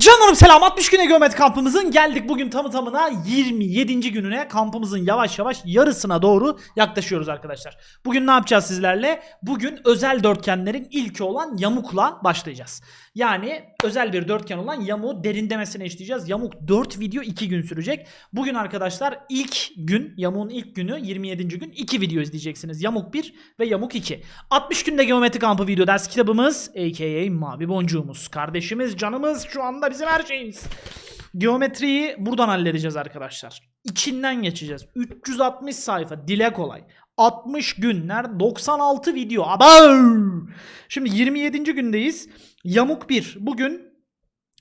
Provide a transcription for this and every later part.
Canlarım selam 60 güne geometri kampımızın geldik bugün tamı tamına 27. gününe kampımızın yavaş yavaş yarısına doğru yaklaşıyoruz arkadaşlar. Bugün ne yapacağız sizlerle? Bugün özel dörtgenlerin ilki olan yamukla başlayacağız. Yani özel bir dörtgen olan yamuğu derinlemesine işleyeceğiz. Yamuk 4 video 2 gün sürecek. Bugün arkadaşlar ilk gün yamuğun ilk günü 27. gün 2 video izleyeceksiniz. Yamuk 1 ve yamuk 2. 60 günde geometri kampı video ders kitabımız aka mavi boncuğumuz. Kardeşimiz canımız şu anda bizim her şeyimiz. Geometriyi buradan halledeceğiz arkadaşlar. İçinden geçeceğiz. 360 sayfa dile kolay. 60 günler 96 video. Abav! Şimdi 27. gündeyiz. Yamuk 1. Bugün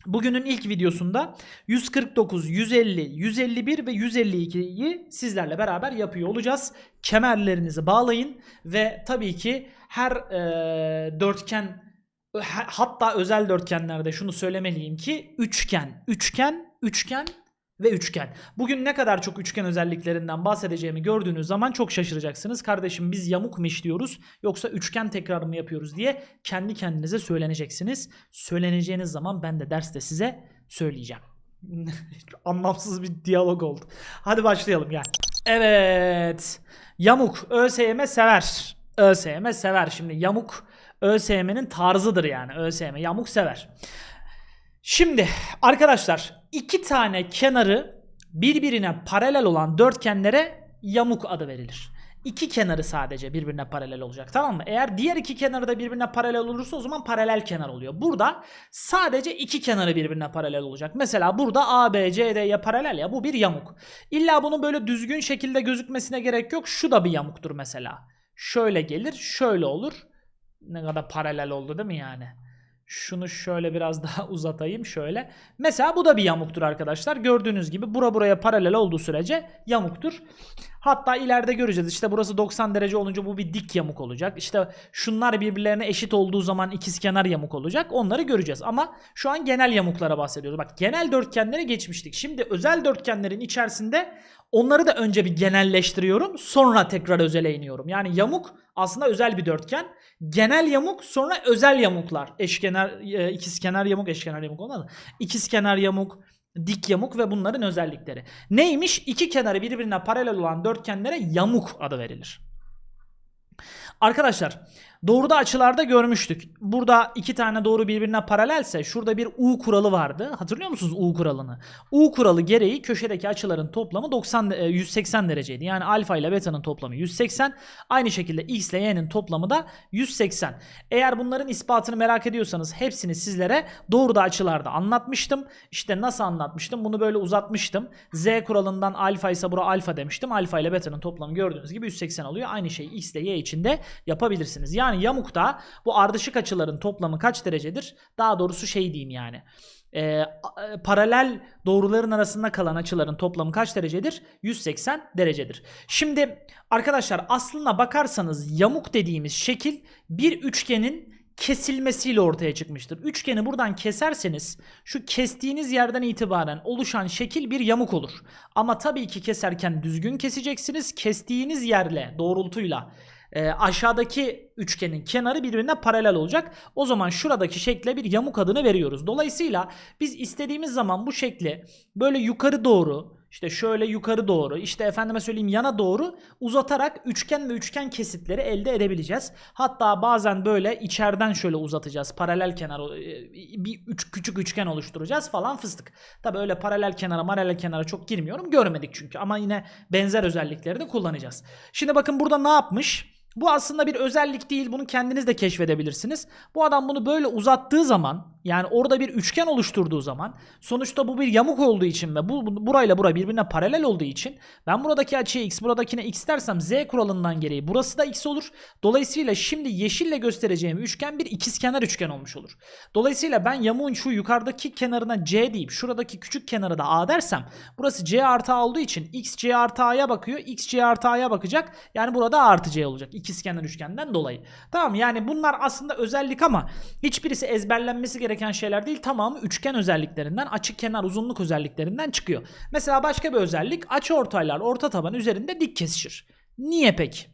Bugünün ilk videosunda 149, 150, 151 ve 152'yi sizlerle beraber yapıyor olacağız. Kemerlerinizi bağlayın ve tabii ki her eee, dörtgen ha- hatta özel dörtgenlerde şunu söylemeliyim ki üçgen, üçgen, üçgen ve üçgen. Bugün ne kadar çok üçgen özelliklerinden bahsedeceğimi gördüğünüz zaman çok şaşıracaksınız. Kardeşim biz yamuk mu işliyoruz yoksa üçgen tekrar mı yapıyoruz diye kendi kendinize söyleneceksiniz. Söyleneceğiniz zaman ben de derste size söyleyeceğim. Anlamsız bir diyalog oldu. Hadi başlayalım yani. Evet. Yamuk ÖSYM sever. ÖSYM sever. Şimdi yamuk ÖSYM'nin tarzıdır yani. ÖSYM yamuk sever. Şimdi arkadaşlar iki tane kenarı birbirine paralel olan dörtgenlere yamuk adı verilir. İki kenarı sadece birbirine paralel olacak tamam mı? Eğer diğer iki kenarı da birbirine paralel olursa o zaman paralel kenar oluyor. Burada sadece iki kenarı birbirine paralel olacak. Mesela burada A, B, C, D'ye paralel ya bu bir yamuk. İlla bunun böyle düzgün şekilde gözükmesine gerek yok. Şu da bir yamuktur mesela. Şöyle gelir şöyle olur. Ne kadar paralel oldu değil mi yani? Şunu şöyle biraz daha uzatayım şöyle. Mesela bu da bir yamuktur arkadaşlar. Gördüğünüz gibi bura buraya paralel olduğu sürece yamuktur. Hatta ileride göreceğiz. İşte burası 90 derece olunca bu bir dik yamuk olacak. İşte şunlar birbirlerine eşit olduğu zaman ikizkenar yamuk olacak. Onları göreceğiz. Ama şu an genel yamuklara bahsediyoruz. Bak genel dörtgenlere geçmiştik. Şimdi özel dörtgenlerin içerisinde onları da önce bir genelleştiriyorum. Sonra tekrar özele iniyorum. Yani yamuk aslında özel bir dörtgen. Genel yamuk sonra özel yamuklar. Eşkenar, e, ikizkenar yamuk, eşkenar yamuk olmadı. İkizkenar yamuk, dik yamuk ve bunların özellikleri. Neymiş? İki kenarı birbirine paralel olan dörtgenlere yamuk adı verilir. Arkadaşlar doğruda açılarda görmüştük. Burada iki tane doğru birbirine paralelse şurada bir U kuralı vardı. Hatırlıyor musunuz U kuralını? U kuralı gereği köşedeki açıların toplamı 90 e, 180 dereceydi. Yani alfa ile beta'nın toplamı 180. Aynı şekilde x ile y'nin toplamı da 180. Eğer bunların ispatını merak ediyorsanız hepsini sizlere doğruda açılarda anlatmıştım. İşte nasıl anlatmıştım? Bunu böyle uzatmıştım. Z kuralından alfa ise bura alfa demiştim. Alfa ile beta'nın toplamı gördüğünüz gibi 180 oluyor. Aynı şeyi x ile y için de yapabilirsiniz. Yani yamukta bu ardışık açıların toplamı kaç derecedir? Daha doğrusu şey diyeyim yani. Ee, e, paralel doğruların arasında kalan açıların toplamı kaç derecedir? 180 derecedir. Şimdi arkadaşlar aslına bakarsanız yamuk dediğimiz şekil bir üçgenin kesilmesiyle ortaya çıkmıştır. Üçgeni buradan keserseniz şu kestiğiniz yerden itibaren oluşan şekil bir yamuk olur. Ama tabii ki keserken düzgün keseceksiniz. Kestiğiniz yerle doğrultuyla e, aşağıdaki üçgenin kenarı birbirine paralel olacak. O zaman şuradaki şekle bir yamuk adını veriyoruz. Dolayısıyla biz istediğimiz zaman bu şekli böyle yukarı doğru işte şöyle yukarı doğru işte efendime söyleyeyim yana doğru uzatarak üçgen ve üçgen kesitleri elde edebileceğiz. Hatta bazen böyle içeriden şöyle uzatacağız. Paralel kenar e, bir üç, küçük üçgen oluşturacağız falan fıstık. Tabi öyle paralel kenara paralel kenara çok girmiyorum. Görmedik çünkü ama yine benzer özellikleri de kullanacağız. Şimdi bakın burada ne yapmış? Bu aslında bir özellik değil. Bunu kendiniz de keşfedebilirsiniz. Bu adam bunu böyle uzattığı zaman yani orada bir üçgen oluşturduğu zaman sonuçta bu bir yamuk olduğu için ve bu bu- burayla bura birbirine paralel olduğu için ben buradaki açıya x buradakine x dersem z kuralından gereği burası da x olur. Dolayısıyla şimdi yeşille göstereceğim üçgen bir ikizkenar üçgen olmuş olur. Dolayısıyla ben yamuğun şu yukarıdaki kenarına c deyip şuradaki küçük kenarı da a dersem burası c artı a olduğu için x c artı a'ya bakıyor. x c artı a'ya bakacak. Yani burada a artı c olacak. İkizkenar üçgenden dolayı. Tamam yani bunlar aslında özellik ama hiçbirisi ezberlenmesi gereken şeyler değil. Tamamı üçgen özelliklerinden, açık kenar uzunluk özelliklerinden çıkıyor. Mesela başka bir özellik açı ortaylar orta taban üzerinde dik kesişir. Niye peki?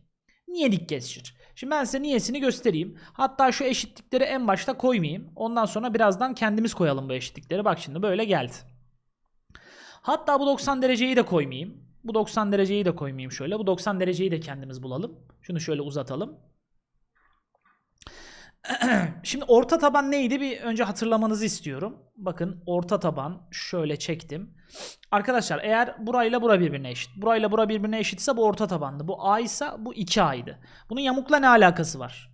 Niye dik kesişir? Şimdi ben size niyesini göstereyim. Hatta şu eşitlikleri en başta koymayayım. Ondan sonra birazdan kendimiz koyalım bu eşitlikleri. Bak şimdi böyle geldi. Hatta bu 90 dereceyi de koymayayım. Bu 90 dereceyi de koymayayım şöyle. Bu 90 dereceyi de kendimiz bulalım. Şunu şöyle uzatalım. Şimdi orta taban neydi? Bir önce hatırlamanızı istiyorum. Bakın orta taban şöyle çektim. Arkadaşlar eğer burayla bura birbirine eşit. Burayla bura birbirine eşitse bu orta tabandı. Bu A ise bu 2A'ydı. Bunun yamukla ne alakası var?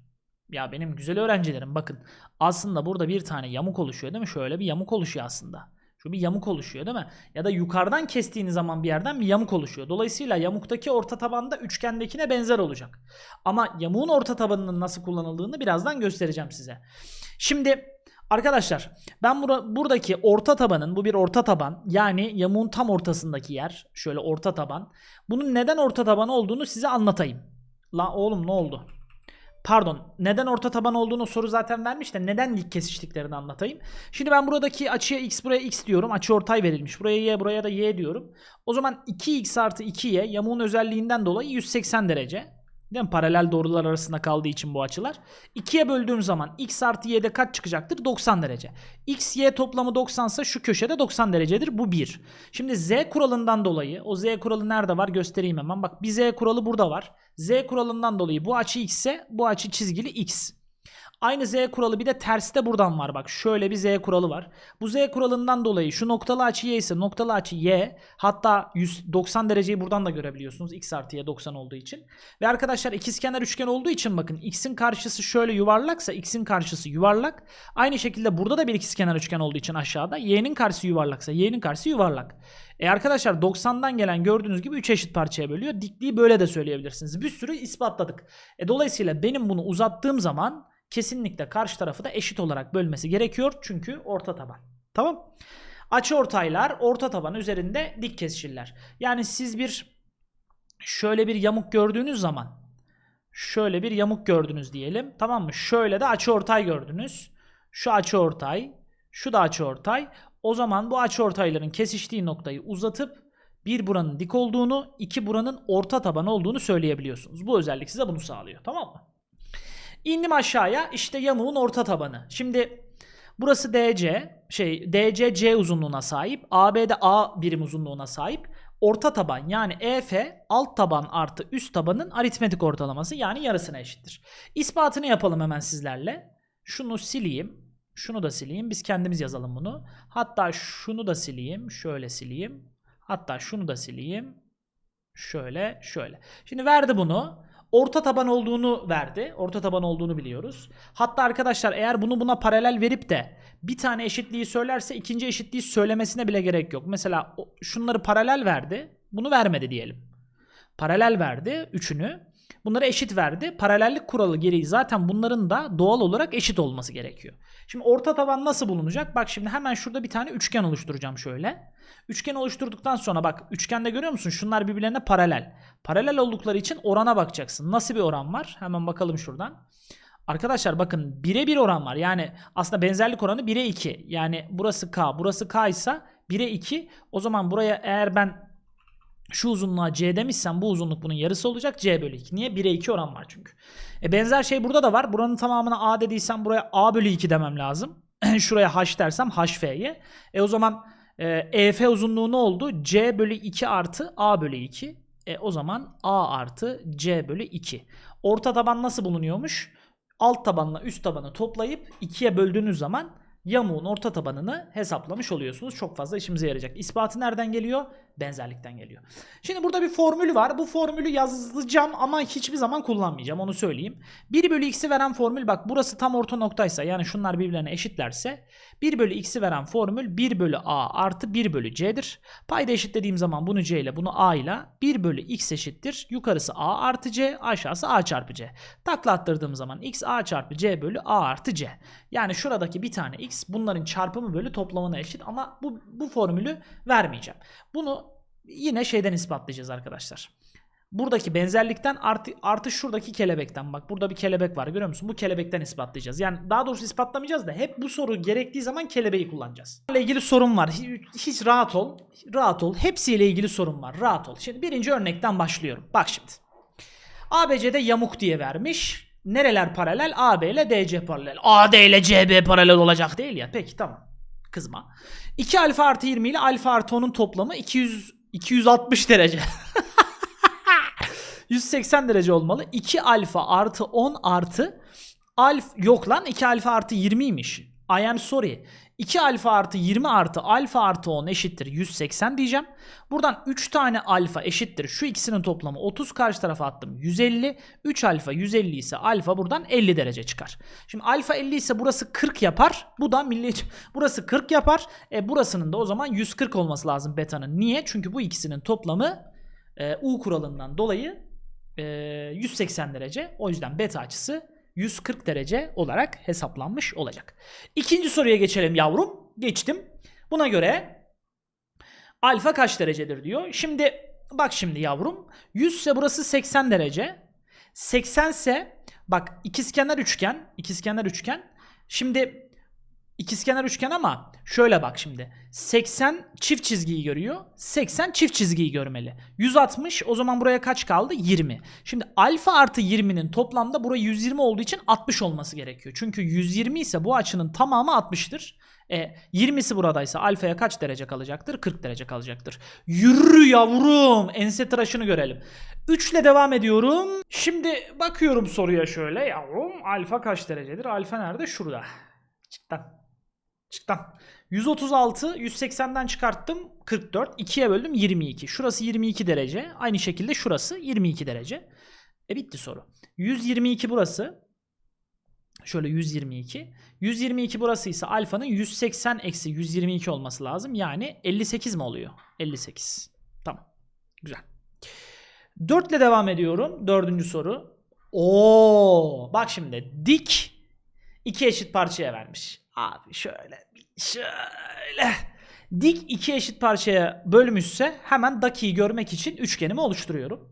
Ya benim güzel öğrencilerim bakın. Aslında burada bir tane yamuk oluşuyor değil mi? Şöyle bir yamuk oluşuyor aslında. Şu bir yamuk oluşuyor değil mi? Ya da yukarıdan kestiğiniz zaman bir yerden bir yamuk oluşuyor. Dolayısıyla yamuktaki orta tabanda üçgendekine benzer olacak. Ama yamuğun orta tabanının nasıl kullanıldığını birazdan göstereceğim size. Şimdi arkadaşlar ben bura, buradaki orta tabanın bu bir orta taban yani yamuğun tam ortasındaki yer şöyle orta taban. Bunun neden orta taban olduğunu size anlatayım. La oğlum ne oldu? Pardon. Neden orta taban olduğunu soru zaten vermiş de neden dik kesiştiklerini anlatayım. Şimdi ben buradaki açıya x buraya x diyorum. Açı ortay verilmiş. Buraya y buraya da y diyorum. O zaman 2x artı 2y yamuğun özelliğinden dolayı 180 derece. Değil mi? Paralel doğrular arasında kaldığı için bu açılar. 2'ye böldüğüm zaman x artı y'de kaç çıkacaktır? 90 derece. x, y toplamı 90 ise şu köşede 90 derecedir. Bu 1. Şimdi z kuralından dolayı o z kuralı nerede var göstereyim hemen. Bak bir z kuralı burada var. z kuralından dolayı bu açı x ise bu açı çizgili x. Aynı z kuralı bir de tersi de buradan var bak. Şöyle bir z kuralı var. Bu z kuralından dolayı şu noktalı açı y ise noktalı açı y. Hatta 190 dereceyi buradan da görebiliyorsunuz. x artı y 90 olduğu için. Ve arkadaşlar ikizkenar üçgen olduğu için bakın x'in karşısı şöyle yuvarlaksa x'in karşısı yuvarlak. Aynı şekilde burada da bir ikizkenar üçgen olduğu için aşağıda y'nin karşısı yuvarlaksa y'nin karşısı yuvarlak. E arkadaşlar 90'dan gelen gördüğünüz gibi 3 eşit parçaya bölüyor. Dikliği böyle de söyleyebilirsiniz. Bir sürü ispatladık. E dolayısıyla benim bunu uzattığım zaman kesinlikle karşı tarafı da eşit olarak bölmesi gerekiyor. Çünkü orta taban. Tamam. Açı ortaylar orta taban üzerinde dik kesişirler. Yani siz bir şöyle bir yamuk gördüğünüz zaman şöyle bir yamuk gördünüz diyelim. Tamam mı? Şöyle de açı ortay gördünüz. Şu açı ortay, şu da açı ortay. O zaman bu açı ortayların kesiştiği noktayı uzatıp bir buranın dik olduğunu, iki buranın orta taban olduğunu söyleyebiliyorsunuz. Bu özellik size bunu sağlıyor. Tamam mı? İndim aşağıya işte yamuğun orta tabanı. Şimdi burası DC şey DC C uzunluğuna sahip. AB de A birim uzunluğuna sahip. Orta taban yani EF alt taban artı üst tabanın aritmetik ortalaması yani yarısına eşittir. İspatını yapalım hemen sizlerle. Şunu sileyim. Şunu da sileyim. Biz kendimiz yazalım bunu. Hatta şunu da sileyim. Şöyle sileyim. Hatta şunu da sileyim. Şöyle şöyle. Şimdi verdi bunu orta taban olduğunu verdi. Orta taban olduğunu biliyoruz. Hatta arkadaşlar eğer bunu buna paralel verip de bir tane eşitliği söylerse ikinci eşitliği söylemesine bile gerek yok. Mesela şunları paralel verdi. Bunu vermedi diyelim. Paralel verdi üçünü. Bunları eşit verdi. Paralellik kuralı gereği zaten bunların da doğal olarak eşit olması gerekiyor. Şimdi orta taban nasıl bulunacak? Bak şimdi hemen şurada bir tane üçgen oluşturacağım şöyle. Üçgen oluşturduktan sonra bak üçgende görüyor musun? Şunlar birbirlerine paralel. Paralel oldukları için orana bakacaksın. Nasıl bir oran var? Hemen bakalım şuradan. Arkadaşlar bakın 1'e 1 oran var. Yani aslında benzerlik oranı 1'e 2. Yani burası K, burası K ise 1'e 2. O zaman buraya eğer ben şu uzunluğa C demişsem bu uzunluk bunun yarısı olacak. C bölü 2. Niye? 1'e 2 oran var çünkü. E benzer şey burada da var. Buranın tamamına A dediysem buraya A bölü 2 demem lazım. Şuraya H dersem HF'ye. E o zaman e, EF uzunluğu ne oldu? C bölü 2 artı A bölü 2. E o zaman A artı C bölü 2. Orta taban nasıl bulunuyormuş? Alt tabanla üst tabanı toplayıp ikiye böldüğünüz zaman yamuğun orta tabanını hesaplamış oluyorsunuz. Çok fazla işimize yarayacak. İspatı nereden geliyor? Benzerlikten geliyor. Şimdi burada bir formül var. Bu formülü yazacağım ama hiçbir zaman kullanmayacağım. Onu söyleyeyim. 1 bölü x'i veren formül bak burası tam orta noktaysa yani şunlar birbirlerine eşitlerse 1 bölü x'i veren formül 1 bölü a artı 1 bölü c'dir. Payda eşitlediğim zaman bunu c ile bunu a ile 1 bölü x eşittir. Yukarısı a artı c aşağısı a çarpı c. Takla attırdığım zaman x a çarpı c bölü a artı c. Yani şuradaki bir tane bunların çarpımı bölü toplamına eşit ama bu, bu formülü vermeyeceğim. Bunu yine şeyden ispatlayacağız arkadaşlar. Buradaki benzerlikten artı, artı şuradaki kelebekten bak burada bir kelebek var görüyor musun? Bu kelebekten ispatlayacağız. Yani daha doğrusu ispatlamayacağız da hep bu soru gerektiği zaman kelebeği kullanacağız. Ile ilgili sorun var. Hiç rahat ol. Rahat ol. Hepsiyle ilgili sorun var. Rahat ol. Şimdi birinci örnekten başlıyorum. Bak şimdi. ABC'de yamuk diye vermiş. Nereler paralel? AB ile DC paralel. AD ile CB paralel olacak değil ya. Peki tamam. Kızma. 2 alfa artı 20 ile alfa artı 10'un toplamı 200 260 derece. 180 derece olmalı. 2 alfa artı 10 artı alf yok lan 2 alfa artı 20'ymiş. I am sorry. 2 alfa artı 20 artı alfa artı 10 eşittir 180 diyeceğim. Buradan 3 tane alfa eşittir. Şu ikisinin toplamı 30 karşı tarafa attım. 150. 3 alfa 150 ise alfa buradan 50 derece çıkar. Şimdi alfa 50 ise burası 40 yapar. Bu da milli burası 40 yapar. E burasının da o zaman 140 olması lazım beta'nın. Niye? Çünkü bu ikisinin toplamı e, U kuralından dolayı e, 180 derece. O yüzden beta açısı 140 derece olarak hesaplanmış olacak. İkinci soruya geçelim yavrum. Geçtim. Buna göre alfa kaç derecedir diyor. Şimdi bak şimdi yavrum 100 ise burası 80 derece. 80 ise bak ikizkenar üçgen, ikizkenar üçgen. Şimdi ikizkenar üçgen ama şöyle bak şimdi. 80 çift çizgiyi görüyor. 80 çift çizgiyi görmeli. 160 o zaman buraya kaç kaldı? 20. Şimdi alfa artı 20'nin toplamda buraya 120 olduğu için 60 olması gerekiyor. Çünkü 120 ise bu açının tamamı 60'tır. E, 20'si buradaysa alfaya kaç derece kalacaktır? 40 derece kalacaktır. Yürü yavrum. Ense tıraşını görelim. 3 ile devam ediyorum. Şimdi bakıyorum soruya şöyle yavrum. Alfa kaç derecedir? Alfa nerede? Şurada. Çıktan. Çıktan. 136 180'den çıkarttım 44 2'ye böldüm 22 şurası 22 derece. Aynı şekilde şurası 22 derece. E bitti soru. 122 burası. Şöyle 122 122 burası ise alfanın 180 eksi 122 olması lazım. Yani 58 mi oluyor? 58 tamam. Güzel. 4 ile devam ediyorum. Dördüncü soru. Oo! Bak şimdi dik iki eşit parçaya vermiş abi şöyle şöyle dik iki eşit parçaya bölmüşse hemen dakiyi görmek için üçgenimi oluşturuyorum.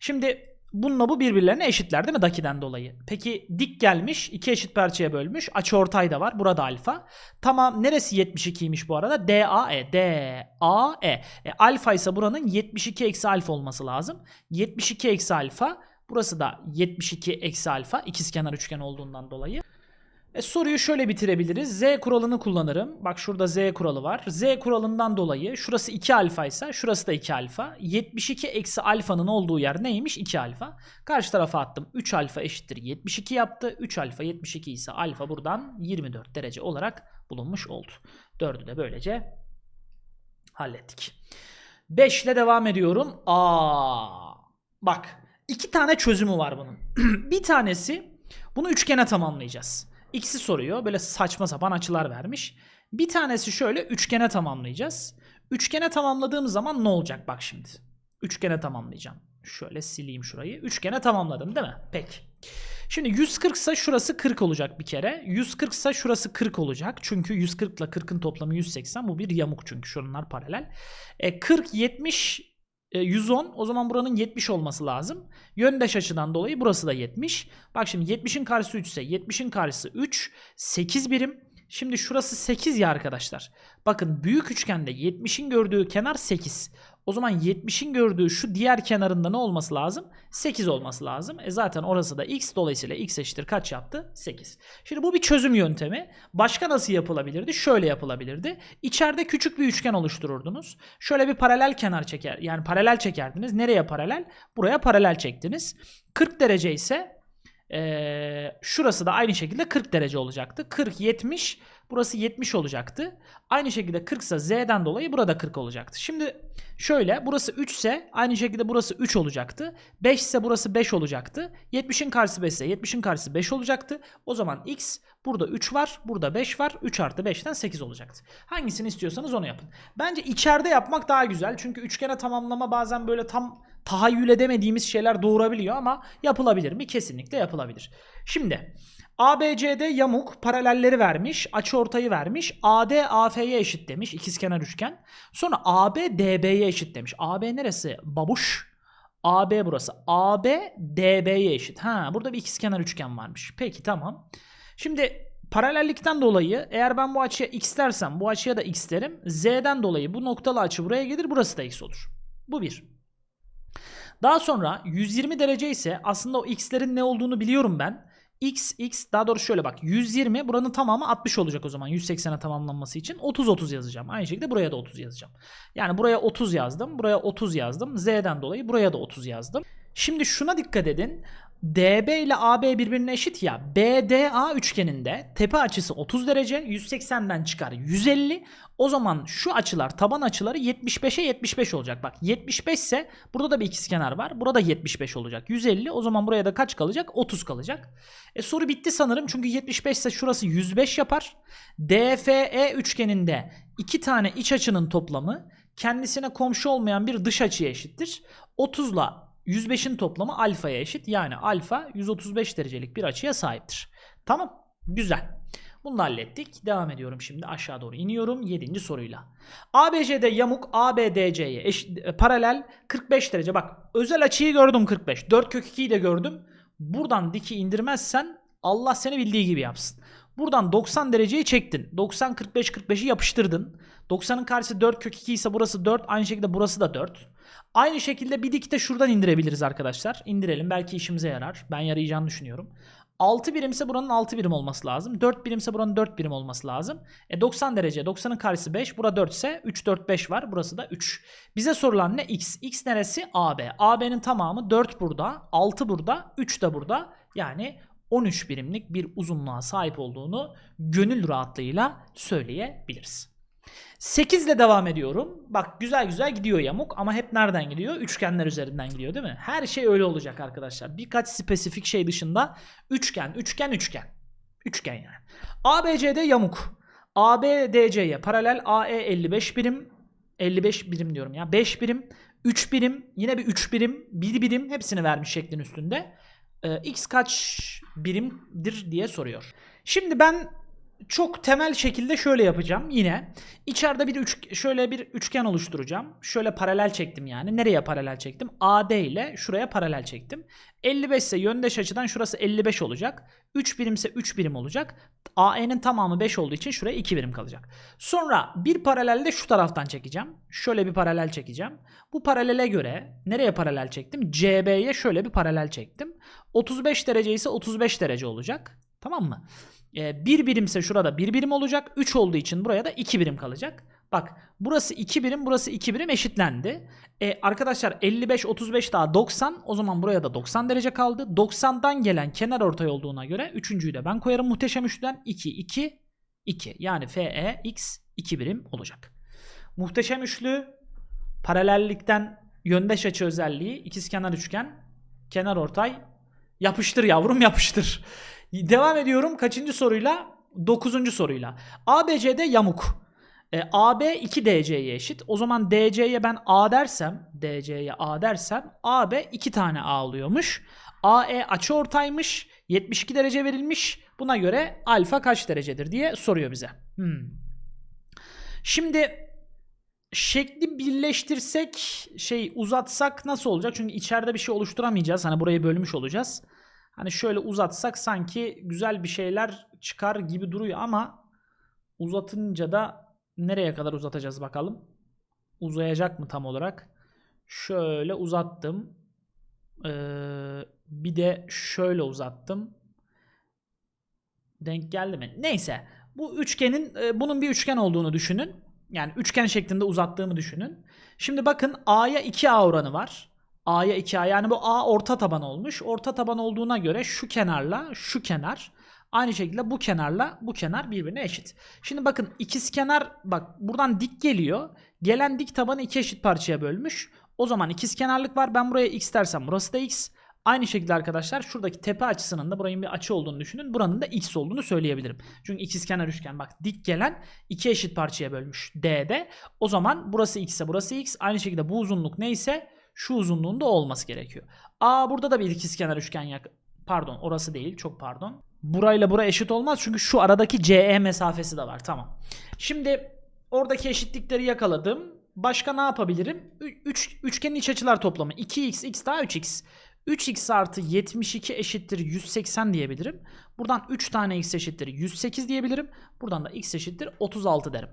Şimdi bununla bu birbirlerine eşitler değil mi dakiden dolayı? Peki dik gelmiş iki eşit parçaya bölmüş. Açı ortay da var. Burada alfa. Tamam neresi 72'ymiş bu arada? DAE. DAE. E, alfa ise buranın 72 eksi alfa olması lazım. 72 eksi alfa. Burası da 72 eksi alfa. ikizkenar üçgen olduğundan dolayı. E, soruyu şöyle bitirebiliriz. Z kuralını kullanırım. Bak şurada Z kuralı var. Z kuralından dolayı şurası 2 alfa ise şurası da 2 alfa. 72 eksi alfanın olduğu yer neymiş? 2 alfa. Karşı tarafa attım. 3 alfa eşittir 72 yaptı. 3 alfa 72 ise alfa buradan 24 derece olarak bulunmuş oldu. 4'ü de böylece hallettik. 5 ile devam ediyorum. Aa, bak iki tane çözümü var bunun. bir tanesi bunu üçgene tamamlayacağız. X'i soruyor. Böyle saçma sapan açılar vermiş. Bir tanesi şöyle üçgene tamamlayacağız. Üçgene tamamladığım zaman ne olacak bak şimdi. Üçgene tamamlayacağım. Şöyle sileyim şurayı. Üçgene tamamladım değil mi? Peki. Şimdi 140 ise şurası 40 olacak bir kere. 140 ise şurası 40 olacak. Çünkü 140 ile 40'ın toplamı 180. Bu bir yamuk çünkü şunlar paralel. E, 40, 70, 110 o zaman buranın 70 olması lazım. Yöndeş açıdan dolayı burası da 70. Bak şimdi 70'in karşısı 3 ise 70'in karşısı 3. 8 birim. Şimdi şurası 8 ya arkadaşlar. Bakın büyük üçgende 70'in gördüğü kenar 8. O zaman 70'in gördüğü şu diğer kenarında ne olması lazım? 8 olması lazım. E zaten orası da x dolayısıyla x eşittir kaç yaptı? 8. Şimdi bu bir çözüm yöntemi. Başka nasıl yapılabilirdi? Şöyle yapılabilirdi. İçeride küçük bir üçgen oluştururdunuz. Şöyle bir paralel kenar çeker yani paralel çekerdiniz. Nereye paralel? Buraya paralel çektiniz. 40 derece ise ee, şurası da aynı şekilde 40 derece olacaktı. 40 70 burası 70 olacaktı. Aynı şekilde 40 ise z'den dolayı burada 40 olacaktı. Şimdi şöyle burası 3 ise aynı şekilde burası 3 olacaktı. 5 ise burası 5 olacaktı. 70'in karşısı 5 ise 70'in karşısı 5 olacaktı. O zaman x burada 3 var burada 5 var. 3 artı 5'ten 8 olacaktı. Hangisini istiyorsanız onu yapın. Bence içeride yapmak daha güzel. Çünkü üçgene tamamlama bazen böyle tam tahayyül edemediğimiz şeyler doğurabiliyor ama yapılabilir mi? Kesinlikle yapılabilir. Şimdi ABCD yamuk paralelleri vermiş, açıortayı vermiş. AD AF'ye eşit demiş ikizkenar üçgen. Sonra AB DB'ye eşit demiş. AB neresi? Babuş. AB burası. AB DB'ye eşit. Ha, burada bir ikizkenar üçgen varmış. Peki tamam. Şimdi paralellikten dolayı eğer ben bu açıya x dersem bu açıya da x derim. Z'den dolayı bu noktalı açı buraya gelir. Burası da x olur. Bu bir. Daha sonra 120 derece ise aslında o x'lerin ne olduğunu biliyorum ben. X x daha doğrusu şöyle bak 120 buranın tamamı 60 olacak o zaman 180'e tamamlanması için 30 30 yazacağım. Aynı şekilde buraya da 30 yazacağım. Yani buraya 30 yazdım, buraya 30 yazdım. Z'den dolayı buraya da 30 yazdım. Şimdi şuna dikkat edin. DB ile AB birbirine eşit ya. BDA üçgeninde tepe açısı 30 derece, 180'den çıkar 150. O zaman şu açılar, taban açıları 75'e 75 olacak. Bak 75 ise burada da bir ikizkenar var. Burada 75 olacak. 150. O zaman buraya da kaç kalacak? 30 kalacak. E soru bitti sanırım. Çünkü 75 ise şurası 105 yapar. DFE üçgeninde iki tane iç açının toplamı kendisine komşu olmayan bir dış açıya eşittir. 30 ile 105'in toplamı alfaya eşit. Yani alfa 135 derecelik bir açıya sahiptir. Tamam. Güzel. Bunu da hallettik. Devam ediyorum şimdi. Aşağı doğru iniyorum. 7. soruyla. ABC'de yamuk ABDC'ye eşit, e, paralel 45 derece. Bak özel açıyı gördüm 45. 4 kök 2'yi de gördüm. Buradan diki indirmezsen Allah seni bildiği gibi yapsın. Buradan 90 dereceyi çektin. 90 45 45'i yapıştırdın. 90'ın karşısı 4 kök 2 ise burası 4. Aynı şekilde burası da 4. Aynı şekilde bir dikte şuradan indirebiliriz arkadaşlar. İndirelim. Belki işimize yarar. Ben yarayacağını düşünüyorum. 6 birimse buranın 6 birim olması lazım. 4 birimse buranın 4 birim olması lazım. E 90 derece. 90'ın karşısı 5. Bura 4 ise 3 4 5 var. Burası da 3. Bize sorulan ne? X. X neresi? AB. AB'nin tamamı 4 burada, 6 burada, 3 de burada. Yani 13 birimlik bir uzunluğa sahip olduğunu gönül rahatlığıyla söyleyebiliriz. 8 ile devam ediyorum. Bak güzel güzel gidiyor yamuk ama hep nereden gidiyor? Üçgenler üzerinden gidiyor değil mi? Her şey öyle olacak arkadaşlar. Birkaç spesifik şey dışında üçgen, üçgen, üçgen. Üçgen yani. ABC'de yamuk. ABDC'ye paralel AE 55 birim. 55 birim diyorum ya. 5 birim. 3 birim. Yine bir 3 birim. 1 birim. Hepsini vermiş şeklin üstünde. Ee, X kaç birimdir diye soruyor. Şimdi ben çok temel şekilde şöyle yapacağım yine. İçeride bir üç, şöyle bir üçgen oluşturacağım. Şöyle paralel çektim yani. Nereye paralel çektim? AD ile şuraya paralel çektim. 55 ise yöndeş açıdan şurası 55 olacak. 3 birimse 3 birim olacak. AE'nin tamamı 5 olduğu için şuraya 2 birim kalacak. Sonra bir paralel de şu taraftan çekeceğim. Şöyle bir paralel çekeceğim. Bu paralele göre nereye paralel çektim? CB'ye şöyle bir paralel çektim. 35 derece ise 35 derece olacak. Tamam mı? E, bir birimse şurada bir birim olacak. 3 olduğu için buraya da 2 birim kalacak. Bak burası 2 birim burası 2 birim eşitlendi. E, arkadaşlar 55 35 daha 90 o zaman buraya da 90 derece kaldı. 90'dan gelen kenar ortay olduğuna göre üçüncüyü de ben koyarım muhteşem üçlüden 2 2 2 yani FE x 2 birim olacak. Muhteşem üçlü paralellikten yöndeş açı özelliği ikizkenar üçgen kenar ortay yapıştır yavrum yapıştır. Devam ediyorum kaçıncı soruyla? Dokuzuncu soruyla. ABC'de yamuk. E, AB 2 DC'ye eşit. O zaman DC'ye ben A dersem, DC'ye A dersem AB 2 tane A oluyormuş. AE açıortaymış. 72 derece verilmiş. Buna göre alfa kaç derecedir diye soruyor bize. Hmm. Şimdi şekli birleştirsek, şey uzatsak nasıl olacak? Çünkü içeride bir şey oluşturamayacağız. Hani burayı bölmüş olacağız. Hani şöyle uzatsak sanki güzel bir şeyler çıkar gibi duruyor ama uzatınca da nereye kadar uzatacağız bakalım. Uzayacak mı tam olarak? Şöyle uzattım. Ee, bir de şöyle uzattım. Denk geldi mi? Neyse. Bu üçgenin e, bunun bir üçgen olduğunu düşünün. Yani üçgen şeklinde uzattığımı düşünün. Şimdi bakın A'ya 2A oranı var. A'ya 2A yani bu A orta taban olmuş. Orta taban olduğuna göre şu kenarla şu kenar aynı şekilde bu kenarla bu kenar birbirine eşit. Şimdi bakın ikiz kenar bak buradan dik geliyor. Gelen dik tabanı iki eşit parçaya bölmüş. O zaman ikiz kenarlık var. Ben buraya x dersem burası da x. Aynı şekilde arkadaşlar şuradaki tepe açısının da buranın bir açı olduğunu düşünün. Buranın da x olduğunu söyleyebilirim. Çünkü ikizkenar üçgen bak dik gelen iki eşit parçaya bölmüş D'de. O zaman burası x ise burası x. Aynı şekilde bu uzunluk neyse şu uzunluğunda olması gerekiyor. A burada da bir ikizkenar üçgen yak pardon orası değil çok pardon. Burayla bura eşit olmaz çünkü şu aradaki CE mesafesi de var tamam. Şimdi oradaki eşitlikleri yakaladım. Başka ne yapabilirim? Üç, üçgenin iç açılar toplamı 2x x daha 3x. 3x artı 72 eşittir 180 diyebilirim. Buradan 3 tane x eşittir 108 diyebilirim. Buradan da x eşittir 36 derim.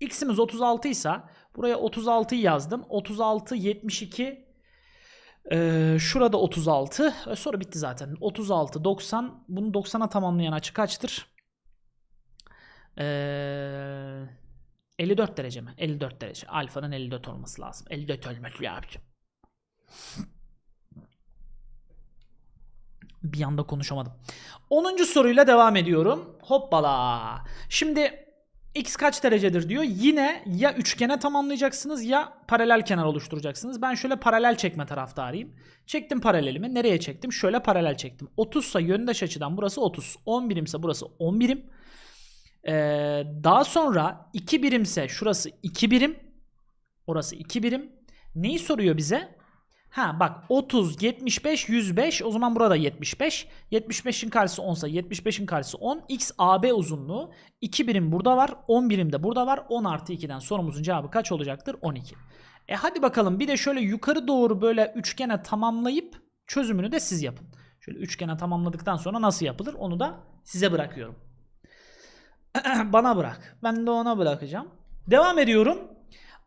x'imiz 36 ise buraya 36'yı yazdım. 36 72 Ee, şurada 36. E, Soru bitti zaten. 36, 90. Bunu 90'a tamamlayan açı kaçtır? Ee, 54 derece mi? 54 derece. Alfanın 54 olması lazım. 54 olması lazım. Bir anda konuşamadım. 10. soruyla devam ediyorum. Hoppala. Şimdi x kaç derecedir diyor. Yine ya üçgene tamamlayacaksınız ya paralel kenar oluşturacaksınız. Ben şöyle paralel çekme taraftarıyım. Çektim paralelimi. Nereye çektim? Şöyle paralel çektim. 30 ise yöndeş açıdan burası 30. 10 birimse burası 10 birim. Ee, daha sonra 2 birimse şurası 2 birim. Orası 2 birim. Neyi soruyor bize? Ha bak 30, 75, 105 o zaman burada 75. 75'in karşısı 10 ise 75'in karşısı 10. X AB uzunluğu 2 birim burada var. 10 birim de burada var. 10 artı 2'den sorumuzun cevabı kaç olacaktır? 12. E hadi bakalım bir de şöyle yukarı doğru böyle üçgene tamamlayıp çözümünü de siz yapın. Şöyle üçgene tamamladıktan sonra nasıl yapılır onu da size bırakıyorum. Bana bırak. Ben de ona bırakacağım. Devam ediyorum.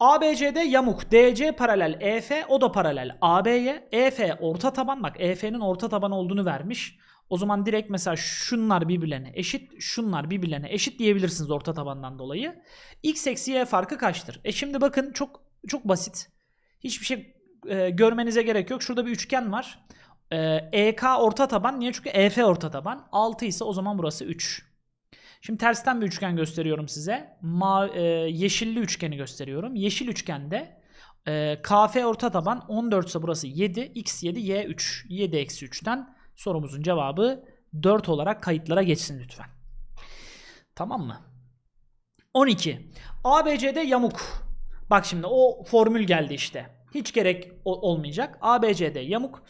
ABCD yamuk. DC paralel EF o da paralel AB'ye. EF orta taban bak EF'nin orta taban olduğunu vermiş. O zaman direkt mesela şunlar birbirlerine eşit, şunlar birbirlerine eşit diyebilirsiniz orta tabandan dolayı. X eksi Y farkı kaçtır? E şimdi bakın çok çok basit. Hiçbir şey e, görmenize gerek yok. Şurada bir üçgen var. E, EK orta taban. Niye? Çünkü EF orta taban. 6 ise o zaman burası 3. Şimdi tersten bir üçgen gösteriyorum size. Ma e, yeşilli üçgeni gösteriyorum. Yeşil üçgende e, KF orta taban 14 ise burası 7. X 7 Y 3. 7 eksi 3'ten sorumuzun cevabı 4 olarak kayıtlara geçsin lütfen. Tamam mı? 12. ABCD yamuk. Bak şimdi o formül geldi işte. Hiç gerek olmayacak. ABCD yamuk.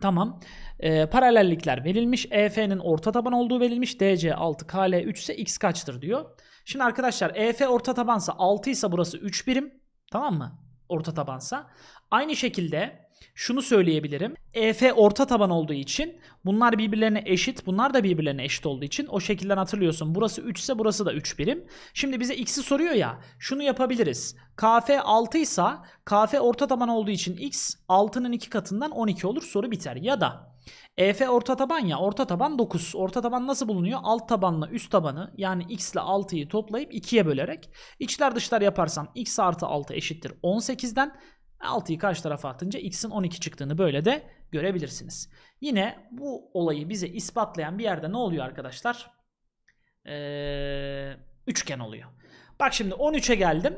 Tamam. Ee, paralellikler verilmiş. EF'nin orta taban olduğu verilmiş. DC 6, KL 3 ise X kaçtır diyor. Şimdi arkadaşlar EF orta tabansa 6 ise burası 3 birim. Tamam mı? Orta tabansa. Aynı şekilde şunu söyleyebilirim. EF orta taban olduğu için bunlar birbirlerine eşit. Bunlar da birbirlerine eşit olduğu için o şekilden hatırlıyorsun. Burası 3 ise burası da 3 birim. Şimdi bize x'i soruyor ya. Şunu yapabiliriz. KF 6 ise KF orta taban olduğu için x 6'nın 2 katından 12 olur. Soru biter. Ya da EF orta taban ya orta taban 9. Orta taban nasıl bulunuyor? Alt tabanla üst tabanı yani x ile 6'yı toplayıp 2'ye bölerek içler dışlar yaparsam x artı 6 eşittir 18'den 6'yı karşı tarafa atınca x'in 12 çıktığını böyle de görebilirsiniz. Yine bu olayı bize ispatlayan bir yerde ne oluyor arkadaşlar? Ee, üçgen oluyor. Bak şimdi 13'e geldim.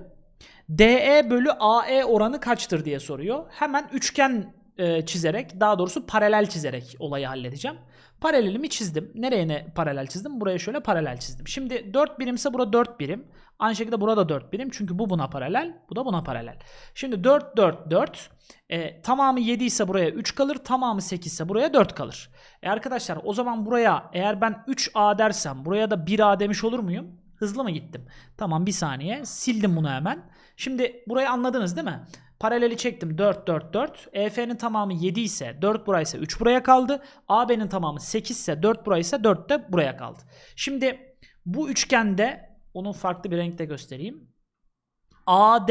DE bölü AE oranı kaçtır diye soruyor. Hemen üçgen e, çizerek daha doğrusu paralel çizerek olayı halledeceğim. Paralelimi çizdim. Nereye ne paralel çizdim? Buraya şöyle paralel çizdim. Şimdi 4 birimse burada 4 birim. Aynı şekilde burada 4 birim. Çünkü bu buna paralel. Bu da buna paralel. Şimdi 4 4 4. E, tamamı 7 ise buraya 3 kalır. Tamamı 8 ise buraya 4 kalır. E arkadaşlar o zaman buraya eğer ben 3A dersem buraya da 1A demiş olur muyum? Hızlı mı gittim? Tamam bir saniye. Sildim bunu hemen. Şimdi burayı anladınız değil mi? Paraleli çektim 4 4 4. EF'nin tamamı 7 ise 4 buraya ise 3 buraya kaldı. AB'nin tamamı 8 ise 4 buraya ise 4 de buraya kaldı. Şimdi bu üçgende onu farklı bir renkte göstereyim. AD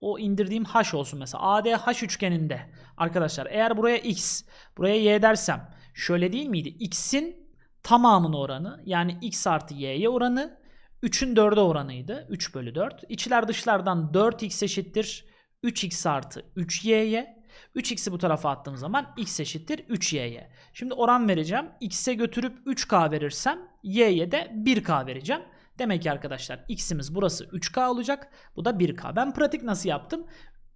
o indirdiğim H olsun mesela. ADH üçgeninde arkadaşlar eğer buraya X buraya Y dersem şöyle değil miydi? X'in tamamının oranı yani X artı Y'ye oranı 3'ün 4'e oranıydı. 3 bölü 4. İçler dışlardan 4x eşittir 3x artı 3y'ye. 3x'i bu tarafa attığım zaman x eşittir 3y'ye. Şimdi oran vereceğim. x'e götürüp 3k verirsem y'ye de 1k vereceğim. Demek ki arkadaşlar x'imiz burası 3k olacak. Bu da 1k. Ben pratik nasıl yaptım?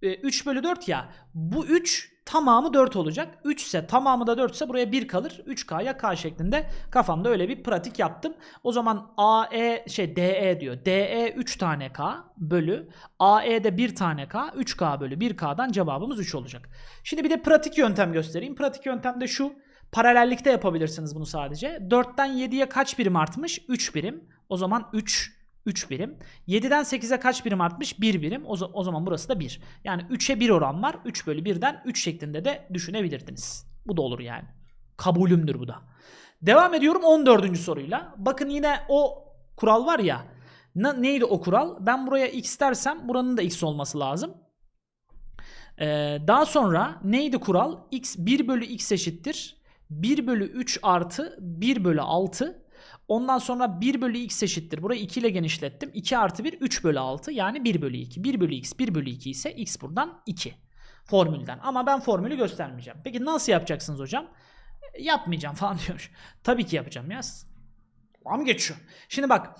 Ee, 3 bölü 4 ya. Bu 3 tamamı 4 olacak. 3 ise tamamı da 4 ise buraya 1 kalır. 3K'ya K şeklinde kafamda öyle bir pratik yaptım. O zaman AE şey DE diyor. DE 3 tane K bölü AE'de 1 tane K 3K bölü 1K'dan cevabımız 3 olacak. Şimdi bir de pratik yöntem göstereyim. Pratik yöntem de şu. Paralellikte yapabilirsiniz bunu sadece. 4'ten 7'ye kaç birim artmış? 3 birim. O zaman 3 3 birim. 7'den 8'e kaç birim artmış? 1 birim. O, o zaman burası da 1. Yani 3'e 1 oran var. 3 bölü 1'den 3 şeklinde de düşünebilirdiniz. Bu da olur yani. Kabulümdür bu da. Devam ediyorum 14. soruyla. Bakın yine o kural var ya. Na- neydi o kural? Ben buraya x dersem buranın da x olması lazım. Ee, daha sonra neydi kural? x 1 bölü x eşittir. 1 bölü 3 artı 1 bölü 6. Ondan sonra 1 bölü x eşittir. Burayı 2 ile genişlettim. 2 artı 1 3 bölü 6 yani 1 bölü 2. 1 bölü x 1 bölü 2 ise x buradan 2 formülden. Ama ben formülü göstermeyeceğim. Peki nasıl yapacaksınız hocam? E, Yapmayacağım falan diyor. Tabii ki yapacağım ya. Tamam geçiyor. Şimdi bak.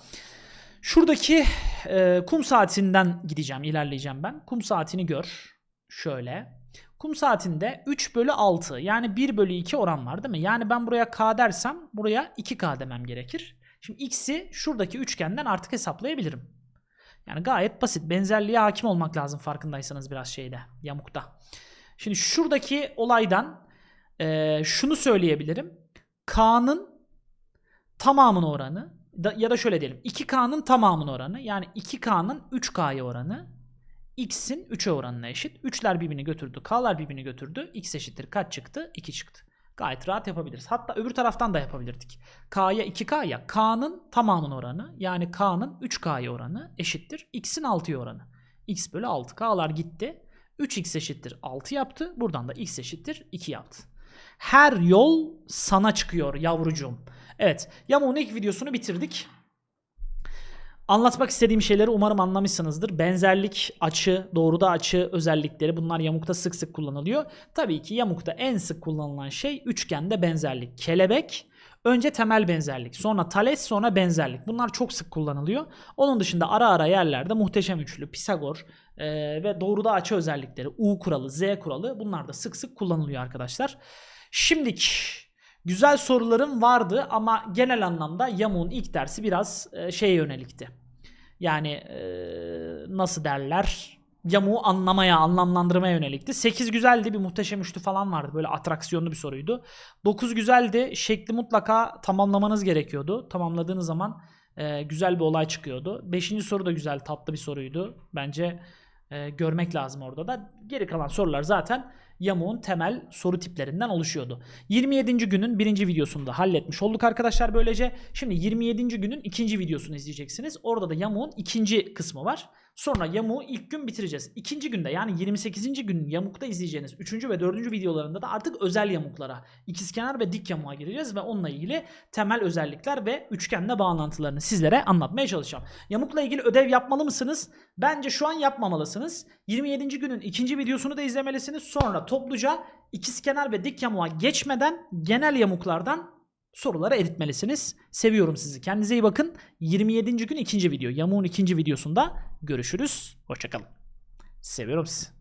Şuradaki e, kum saatinden gideceğim, ilerleyeceğim ben. Kum saatini gör. Şöyle. Kum saatinde 3 bölü 6 yani 1 bölü 2 oran var değil mi? Yani ben buraya k dersem buraya 2k demem gerekir. Şimdi x'i şuradaki üçgenden artık hesaplayabilirim. Yani gayet basit. Benzerliğe hakim olmak lazım farkındaysanız biraz şeyde, yamukta. Şimdi şuradaki olaydan e, şunu söyleyebilirim. K'nın tamamının oranı da, ya da şöyle diyelim 2K'nın tamamının oranı yani 2K'nın 3K'ya oranı X'in 3'e oranına eşit. 3'ler birbirini götürdü. K'lar birbirini götürdü. X eşittir kaç çıktı? 2 çıktı. Gayet rahat yapabiliriz. Hatta öbür taraftan da yapabilirdik. K'ya 2K ya K'nın tamamının oranı yani K'nın 3K'ya oranı eşittir. X'in 6'ya oranı. X bölü 6. K'lar gitti. 3x eşittir 6 yaptı. Buradan da x eşittir 2 yaptı. Her yol sana çıkıyor yavrucuğum. Evet Yamu'nun ilk videosunu bitirdik. Anlatmak istediğim şeyleri umarım anlamışsınızdır. Benzerlik, açı, doğruda açı özellikleri bunlar yamukta sık sık kullanılıyor. Tabii ki yamukta en sık kullanılan şey üçgende benzerlik. Kelebek, önce temel benzerlik, sonra Thales, sonra benzerlik. Bunlar çok sık kullanılıyor. Onun dışında ara ara yerlerde muhteşem üçlü, Pisagor e, ve doğruda açı özellikleri, U kuralı, Z kuralı bunlar da sık sık kullanılıyor arkadaşlar. Şimdiki güzel sorularım vardı ama genel anlamda Yamu'nun ilk dersi biraz e, şeye yönelikti. Yani e, nasıl derler? Yamuğu anlamaya, anlamlandırmaya yönelikti. 8 güzeldi. Bir muhteşem üçlü falan vardı. Böyle atraksiyonlu bir soruydu. 9 güzeldi. Şekli mutlaka tamamlamanız gerekiyordu. Tamamladığınız zaman e, güzel bir olay çıkıyordu. 5. soru da güzel, tatlı bir soruydu. Bence e, görmek lazım orada da. Geri kalan sorular zaten Yamuğun temel soru tiplerinden oluşuyordu. 27. günün birinci videosunu da halletmiş olduk arkadaşlar böylece. Şimdi 27. günün ikinci videosunu izleyeceksiniz. Orada da Yamuğun ikinci kısmı var. Sonra Yamuğu ilk gün bitireceğiz. İkinci günde yani 28. gün Yamuk'ta izleyeceğiniz 3. ve 4. videolarında da artık özel yamuklara, ikizkenar ve dik yamuğa gireceğiz ve onunla ilgili temel özellikler ve üçgenle bağlantılarını sizlere anlatmaya çalışacağım. Yamukla ilgili ödev yapmalı mısınız? Bence şu an yapmamalısınız. 27. günün ikinci videosunu da izlemelisiniz. Sonra topluca ikizkenar ve dik yamuğa geçmeden genel yamuklardan soruları eritmelisiniz. Seviyorum sizi. Kendinize iyi bakın. 27. gün ikinci video. Yamuğun ikinci videosunda görüşürüz. Hoşçakalın. Seviyorum sizi.